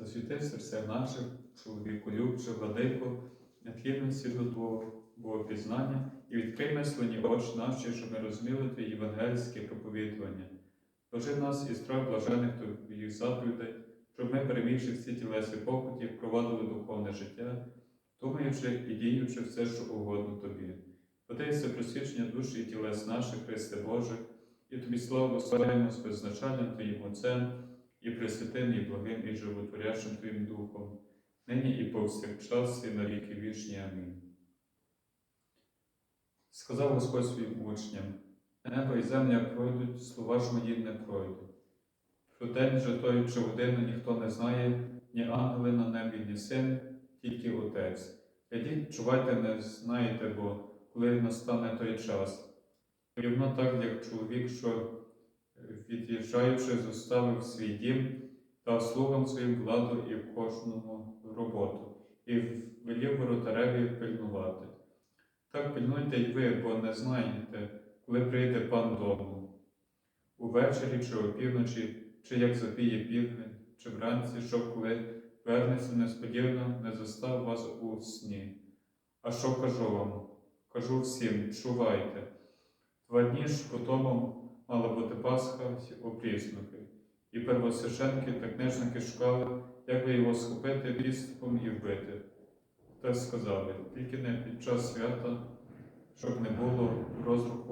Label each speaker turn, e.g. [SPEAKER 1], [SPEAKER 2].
[SPEAKER 1] Засвіти серця наших, чоловіку любче, владико, нетлінне світло Твого, Богопізнання і відкрий мислені очі наші, щоб ми розуміли Твої євангельське проповідування. Божи нас і страх блажених Твоїх заповідей, щоб ми, перемігши всі тілесі похоті, провадили духовне життя, думаючи і діючи все, що угодно Тобі. Подайся просвічення душі і тілес наших, Христе Боже, і Тобі славу висловляємо з беззначальним Твоїм Отцем, і пресвятим, і благим, і животворящим Твоїм Духом, нині і повсякчас, і на віки вічні. Амінь. Сказав Господь своїм учням, небо і земля пройдуть, слова ж мої не пройдуть. Про день же той чи годину ніхто не знає, ні ангели на небі, ні син, тільки Отець. Глядіть, чувайте, не знаєте, бо коли настане той час. І воно так, як чоловік, що від'їжджаючи, зоставив свій дім, дав слугам своїм владу і в кожному роботу, і велів воротареві пильнувати. Так пильнуйте й ви, бо не знаєте, коли прийде пан дому. Увечері чи опівночі, чи як запіє південь, чи вранці, щоб коли вернеться несподівано, не застав вас у сні. А що кажу вам? Кажу всім, чувайте. Два дні ж по тому мала бути Пасха всі опрісники, і первосвященки та книжники шукали, як би його схопити підступом і вбити. Та сказали, тільки не під час свята, щоб не було розруху.